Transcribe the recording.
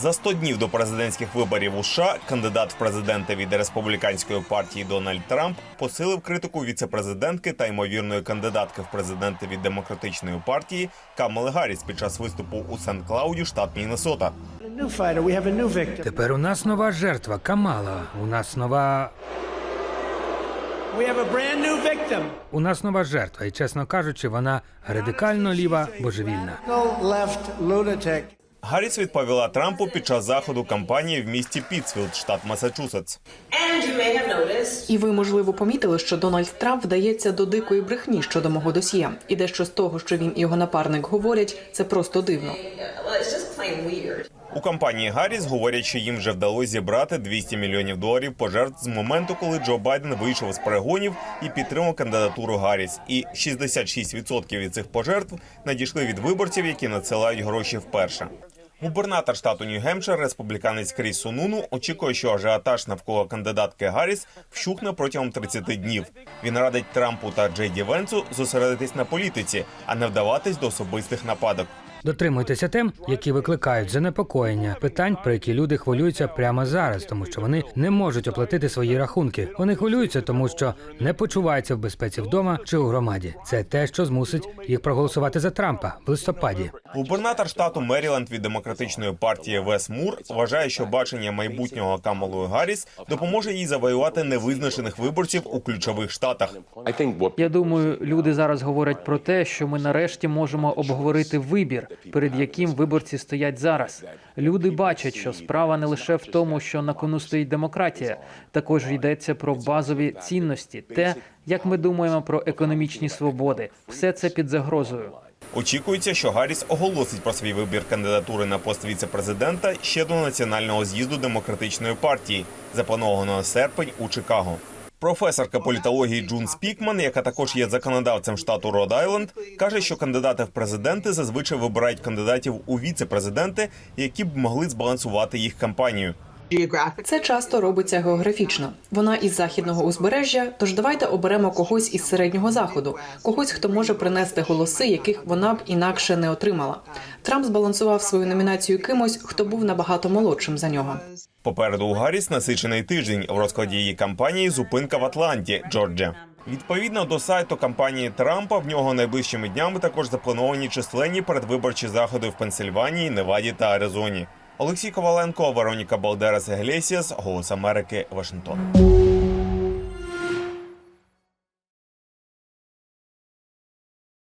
За 100 днів до президентських виборів у США кандидат в президенти від республіканської партії Дональд Трамп посилив критику віцепрезидентки та ймовірної кандидатки в президенти від демократичної партії Камали Гарріс під час виступу у Сент-Клауді, штат Міннесота. Тепер у нас нова жертва Камала. У нас нова. We have a brand new victim. У нас нова жертва, і чесно кажучи, вона радикально ліва божевільна. Гарріс відповіла Трампу під час заходу кампанії в місті Пітсфілд, штат Масачусетс. І ви, можливо, помітили, що Дональд Трамп вдається до дикої брехні щодо мого досьє. І дещо з того, що він і його напарник говорять, це просто дивно. У кампанії Гарріс говорять, що їм вже вдалося зібрати 200 мільйонів доларів пожертв з моменту, коли Джо Байден вийшов з перегонів і підтримав кандидатуру Гарріс. І 66% від цих пожертв надійшли від виборців, які надсилають гроші вперше. Губернатор штату Нью-Гемпшир, республіканець Кріс Сунулу, очікує, що ажіотаж навколо кандидатки Гарріс вщухне протягом 30 днів. Він радить Трампу та Джей Ді Венцу зосередитись на політиці, а не вдаватись до особистих нападок. Дотримуйтеся тем, які викликають занепокоєння, питань, про які люди хвилюються прямо зараз, тому що вони не можуть оплатити свої рахунки. Вони хвилюються, тому що не почуваються в безпеці вдома чи у громаді. Це те, що змусить їх проголосувати за Трампа в листопаді. Губернатор штату Меріленд від демократичної партії Вес Мур вважає, що бачення майбутнього Камалою Гарріс допоможе їй завоювати невизначених виборців у ключових штатах. Я думаю, люди зараз говорять про те, що ми нарешті можемо обговорити вибір, перед яким виборці стоять зараз. Люди бачать, що справа не лише в тому, що на кону стоїть демократія, також йдеться про базові цінності, те, як ми думаємо про економічні свободи. Все це під загрозою. Очікується, що Гарріс оголосить про свій вибір кандидатури на пост віце-президента ще до національного з'їзду демократичної партії, запланованого на серпень у Чикаго. Професорка політології Джун Спікман, яка також є законодавцем штату Род Айленд, каже, що кандидати в президенти зазвичай вибирають кандидатів у віце-президенти, які б могли збалансувати їх кампанію. Це часто робиться географічно. Вона із західного узбережжя, тож давайте оберемо когось із середнього заходу, когось, хто може принести голоси, яких вона б інакше не отримала. Трамп збалансував свою номінацію кимось, хто був набагато молодшим за нього. Попереду у Гарріс насичений тиждень в розкладі її кампанії зупинка в Атланті, Джорджія. Відповідно до сайту кампанії Трампа, в нього найближчими днями також заплановані численні передвиборчі заходи в Пенсильванії, Неваді та Аризоні. Олексій Коваленко, Вероніка Балдерас Іглесіас, Голос Америки, Вашингтон.